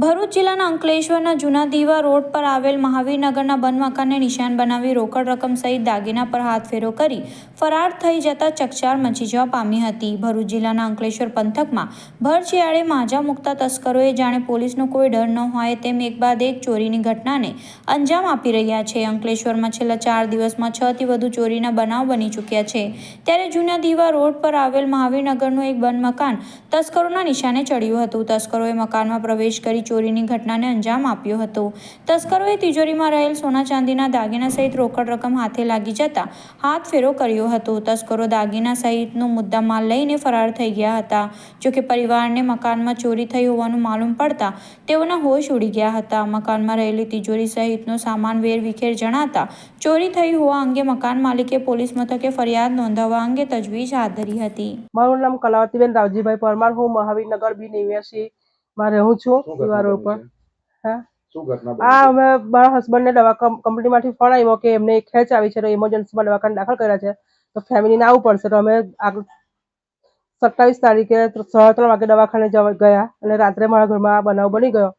ભરૂચ જિલ્લાના અંકલેશ્વરના જૂના દીવા રોડ પર આવેલ મહાવીરનગરના બંધ મકાનને નિશાન બનાવી રોકડ રકમ સહિત દાગીના પર હાથફેરો કરી ફરાર થઈ જતા ચકચાર મચી જવા પામી હતી. ભરૂચ જિલ્લાના અંકલેશ્વર પંથકમાં ભર શિયાળે માજા મુકતા તસ્કરોએ જાણે પોલીસનો કોઈ ડર ન હોય તેમ એક બાદ એક ચોરીની ઘટનાને અંજામ આપી રહ્યા છે. અંકલેશ્વરમાં છેલ્લા ચાર દિવસમાં છ થી વધુ ચોરીના બનાવ બની ચૂક્યા છે. ત્યારે જૂના દીવા રોડ પર આવેલ મહાવીરનગરનું એક બંધ મકાન તસ્કરોના નિશાને ચડ્યું હતું. તસ્કરોએ મકાનમાં પ્રવેશ કરી ચોરીની ઘટનાને અંજામ આપ્યો હતો. તસ્કરોએ તિજોરીમાં રહેલ સોના ચાંદીના દાગીના સહિત રોકડ રકમ હાથે લાગી જતા હાથ ફેરો કર્યો હતો. તસ્કરો દાગીના સહિતનો મુદ્દામાલ લઈને ફરાર થઈ ગયા હતા. જોકે પરિવારને મકાનમાં ચોરી થઈ હોવાનું માલુમ પડતા તેઓના હોશ ઉડી ગયા હતા. મકાનમાં રહેલી તિજોરી સહિતનો સામાન વેરવિખેર જણાતા ચોરી થઈ હોવા અંગે મકાન માલિકે પોલીસ મથકે ફરિયાદ નોંધાવવા અંગે તજવીજ હાથ ધરી હતી. મારું નામ કલાવતીબેન રાવજીભાઈ પરમાર. હું મહાવીરનગર બી નેવ્યાસી માં રહું છું શું ઉપર? હા? આ અમે મારા હસબન્ડને દવા કંપનીમાંથી ફોન આવ્યો કે એમને ખેંચ આવી છે તો ઇમરજન્સીમાં દવાખાને દાખલ કર્યા છે. તો ફેમિલીને આવવું પડશે તો અમે આગળ સત્તાવીસ તારીખે સાડા ત્રણ વાગે દવાખાને જવા ગયા અને રાત્રે મારા ઘરમાં આ બનાવ બની ગયો.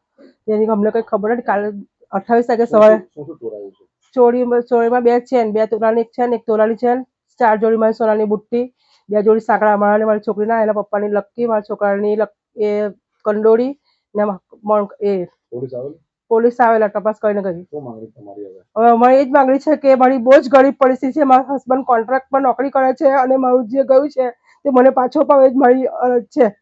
તેની અમને કંઈ ખબર નથી. કાલે અઠ્ઠાવીસ તારીખે સવારે ચોરી ચોરીમાં બે ચેન બે તોલાની એક ચેન એક તોલાની ચેન ચાર જોડી મારી સોનાની બુટ્ટી બે જોડી સાંકળા મારા અને મારી છોકરીના એના પપ્પાની લક્કી મારા છોકરાની એ કંડોળી ને એ પોલીસ આવેલા? તપાસ કરીને ગઈ હવે? અમારી એ જ માંગણી છે કે મારી બહુ જ ગરીબ પરિસ્થિતિ છે મારા હસબન્ડ કોન્ટ્રાક્ટ પર નોકરી કરે છે અને મારું જે ગયું છે તે મને પાછો અપાવે એ જ મારી અરજ છે.